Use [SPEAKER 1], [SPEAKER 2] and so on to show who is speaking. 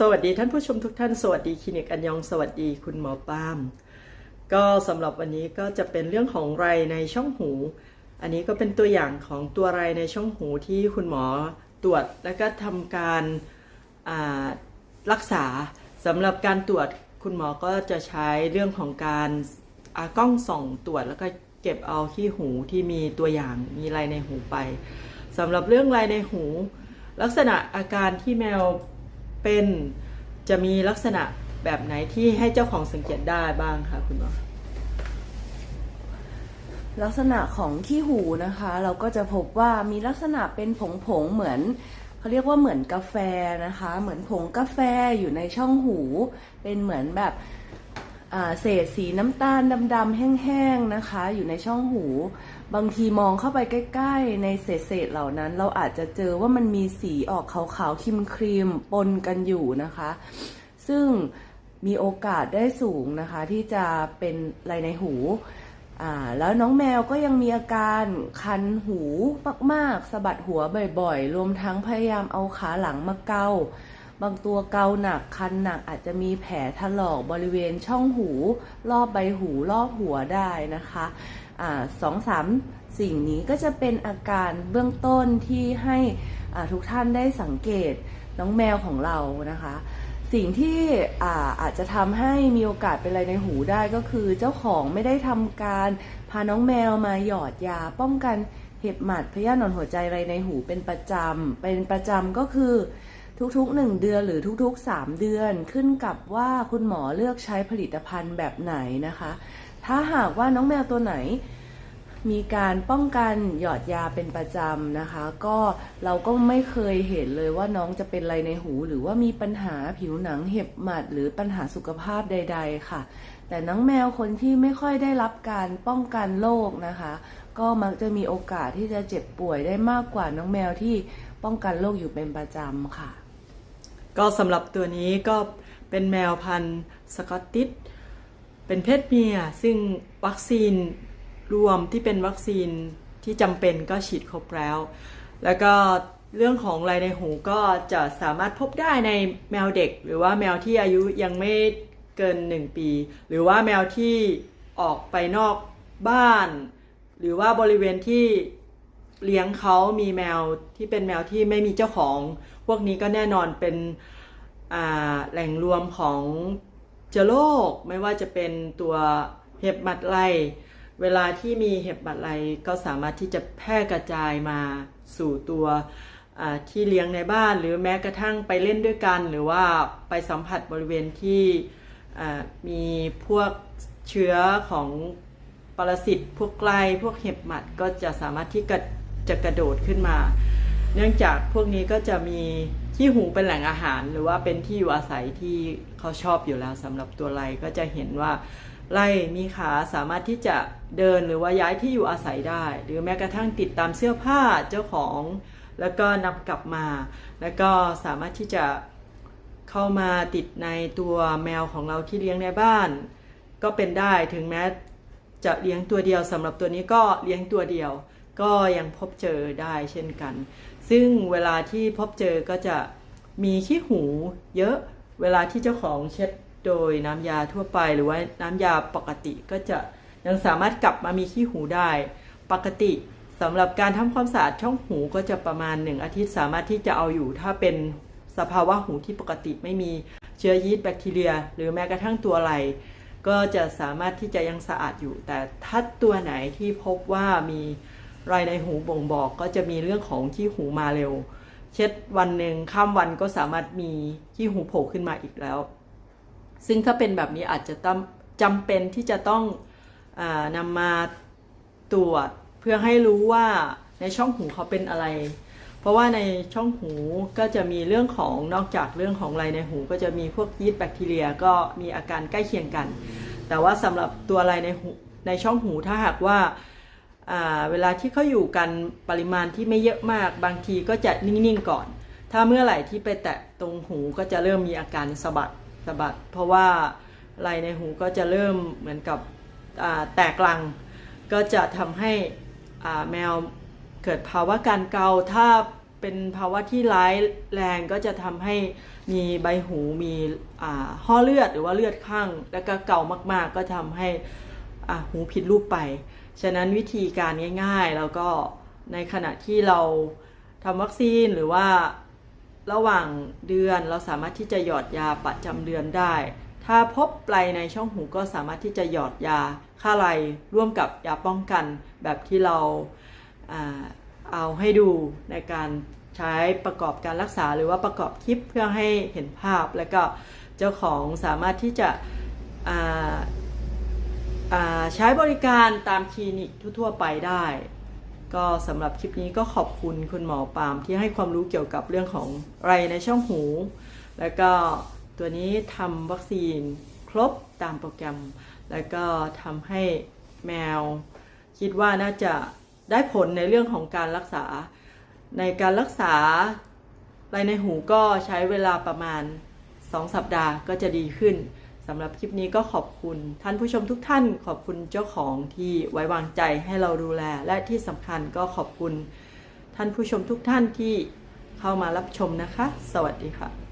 [SPEAKER 1] สวัสดีท่านผู้ชมทุกท่าน สวัสดีคลินิกอันยองสวัสดีคุณหมอป้าม ก็สำหรับวันนี้ก็จะเป็นเรื่องของไรในช่องหู อันนี้ก็เป็นตัวอย่างของตัวไรในช่องหูที่คุณหมอตรวจแล้วก็ทำการรักษาสำหรับการตรวจคุณหมอก็จะใช้เรื่องของการอากล้องส่องตรวจแล้วก็เก็บเอาขี้หูที่มีตัวอย่างมีไรในหูไปสำหรับเรื่องไรในหู ลักษณะอาการที่แมว เป็น จะมีลักษณะแบบไหนที่ให้เจ้าของสังเกตได้บ้างคะคุณหมอ
[SPEAKER 2] ลักษณะของขี้หูนะคะ เราก็จะพบว่ามีลักษณะเป็นผงผงเหมือนเขาเรียกว่าเหมือนกาแฟนะคะ เหมือนผงกาแฟอยู่ในช่องหู เป็นเหมือนแบบ เศษสีน้ำตาลดำๆแห้งๆนะคะ อยู่ในช่องหู บางทีมองเข้าไปใกล้ๆ ในเศษๆเหล่านั้น เราอาจจะเจอว่ามันมีสีออกขาวๆครีมๆปนกันอยู่นะคะ ซึ่งมีโอกาสได้สูงนะคะ ที่จะเป็นไรในหูแล้วน้องแมวก็ยังมีอาการคันหูมากๆสะบัดหัวบ่อยๆ รวมทั้งพยายามเอาขาหลังมาเกา บางตัวเกาหนักคันหนักอาจจะมีแผลถลอกบริเวณช่องหู รอบใบหูรอบหัวได้นะคะสองสามสิ่งนี้ก็จะเป็นอาการเบื้องต้นที่ให้ทุกท่านได้สังเกตน้องแมวของเรานะคะ สิ่งที่อาอาจจะทำให้มีโอกาสเป็นอะไรในหูได้ก็คือ เจ้าของไม่ได้ทำการพาน้องแมวมาหยอดยาป้องกันเห็บหมัดพยาธิหนอนหัวใจไรในหูเป็นประจำเป็นประจำก็คือ ทุกๆ 1 เดือนหรือทุกๆ 3 เดือนขึ้นกับว่าคุณหมอเลือกใช้ผลิตภัณฑ์แบบไหนนะคะ ถ้าหากว่าน้องแมวตัวไหนมีการป้องกันหยอดยาเป็นประจำนะคะ ก็เราก็ไม่เคยเห็นเลยว่าน้องจะเป็นอะไรในหู หรือว่ามีปัญหาผิวหนังเห็บหมัด หรือปัญหาสุขภาพใด ๆ ค่ะ แต่น้องแมวคนที่ไม่ค่อยได้รับการป้องกันโรคนะคะ ก็มักจะมีโอกาสที่จะเจ็บป่วยได้มากกว่าน้องแมวที่ป้องกันโรคอยู่เป็นประจำค่ะ
[SPEAKER 1] ก็สำหรับตัวนี้ก็เป็นแมวพันธุ์สกอตติชเป็นเพศเมีย ซึ่งวัคซีนรวมที่เป็นวัคซีนที่จำเป็นก็ฉีดครบแล้ว แล้วก็เรื่องของไรในหูก็จะสามารถพบได้ในแมวเด็ก หรือว่าแมวที่อายุยังไม่เกิน 1 ปี หรือว่าแมวที่ออกไปนอกบ้าน หรือว่าบริเวณที่เลี้ยงเขามีแมวที่เป็นแมวที่ไม่มีเจ้าของ พวกนี้ก็แน่นอนเป็นแหล่งรวมของเชื้อโรคไม่ว่าจะเป็นตัวเห็บหมัดไลเวลาที่มีเห็บหมัดไลก็สามารถที่จะแพร่กระจายมาสู่ตัวที่เลี้ยงในบ้าน หรือแม้กระทั่งไปเล่นด้วยกัน หรือว่าไปสัมผัสบริเวณที่มีพวกเชื้อของปรสิตพวกไกลพวกเห็บหมัดก็จะสามารถที่จะกระโดดขึ้นมา เนื่องจากพวกนี้ก็จะมีที่หูเป็นแหล่งอาหาร หรือว่าเป็นที่อยู่อาศัยที่เขาชอบอยู่แล้วสำหรับตัวไลก็จะเห็นว่าไล่มีขาสามารถที่จะเดินหรือว่าย้ายที่อยู่อาศัยได้ หรือแม้กระทั่งติดตามเสื้อผ้าเจ้าของ แล้วก็นำกลับมา แล้วก็สามารถที่จะเข้ามาติดในตัวแมวของเราที่เลี้ยงในบ้าน ก็เป็นได้ถึงแม้จะเลี้ยงตัวเดียวสำหรับตัวนี้ก็เลี้ยงตัวเดียว ก็ยังพบเจอได้เช่นกัน ซึ่งเวลาที่พบเจอก็จะมีขี้หูเยอะ เวลาที่เจ้าของเช็ดโดยน้ำยาทั่วไป หรือว่าน้ำยาปกติก็จะยังสามารถกลับมามีขี้หูได้ ปกติสำหรับการทำความสะอาดช่องหูก็จะประมาณหนึ่งอาทิตย์สามารถที่จะเอาอยู่ถ้าเป็นสภาวะหูที่ปกติไม่มีเชื้อยีสต์แบคทีเรีย หรือแม้กระทั่งตัวไหลก็จะสามารถที่จะยังสะอาดอยู่ แต่ถ้าตัวไหนที่พบว่ามี รายในหูบ่งบอกก็จะมีเรื่องของขี้หูมาเร็ว เช็ดวันหนึ่งข้ามวันก็สามารถมีขี้หูโผล่ขึ้นมาอีกแล้ว ซึ่งถ้าเป็นแบบนี้อาจจะต้องจำเป็นที่จะต้องอนำมาตรวจเพื่อให้รู้ว่าในช่องหูเขาเป็นอะไร เพราะว่าในช่องหูก็จะมีเรื่องของนอกจากเรื่องของไรในหู ก็จะมีพวกยีสต์แบคทีเรียก็มีอาการใกล้เคียงกัน แต่ว่าสำหรับตัวไรในหูในช่องหูถ้าหากว่า เวลาที่เขาอยู่กันปริมาณที่ไม่เยอะมาก บางทีก็จะนิ่งๆก่อน ถ้าเมื่อไหร่ที่ไปแตะตรงหูก็จะเริ่มมีอาการสะบัดสะบัด เพราะว่าไรในหูก็จะเริ่มเหมือนกับแตกรัง ก็จะทำให้แมวเกิดภาวะการเกา ถ้าเป็นภาวะที่ร้ายแรงก็จะทำให้มีใบหูมีห่อเลือดหรือว่าเลือดข้าง แล้วก็เกามากๆ ก็ทำให้หูผิดรูปไป ฉะนั้นวิธีการง่ายๆ แล้วก็ในขณะที่เราทำวัคซีนหรือว่าระหว่างเดือนเราสามารถที่จะหยอดยาประจำเดือนได้ ถ้าพบไลในช่องหูก็สามารถที่จะหยอดยาฆ่าไรร่วมกับยาป้องกันแบบที่เราอาเอาให้ดูในการใช้ประกอบการรักษาหรือว่าประกอบคลิปเพื่อให้เห็นภาพ แล้วก็เจ้าของสามารถที่จะ ใช้บริการตามคลินิกทั่วๆไปได้ ก็สำหรับคลิปนี้ก็ขอบคุณคุณหมอปาล์มที่ให้ความรู้เกี่ยวกับเรื่องของไรในช่องหู แล้วก็ตัวนี้ทำวัคซีนครบตามโปรแกรม แล้วก็ทำให้แมว คิดว่าน่าจะได้ผลในเรื่องของการรักษา ในการรักษาไรในหูก็ใช้เวลาประมาณ 2 สัปดาห์ก็จะดีขึ้น สำหรับคลิปนี้ก็ขอบคุณท่านผู้ชมทุกท่าน ขอบคุณเจ้าของที่ไว้วางใจให้เราดูแล และที่สำคัญก็ขอบคุณท่านผู้ชมทุกท่านที่เข้ามารับชมนะคะ สวัสดีค่ะ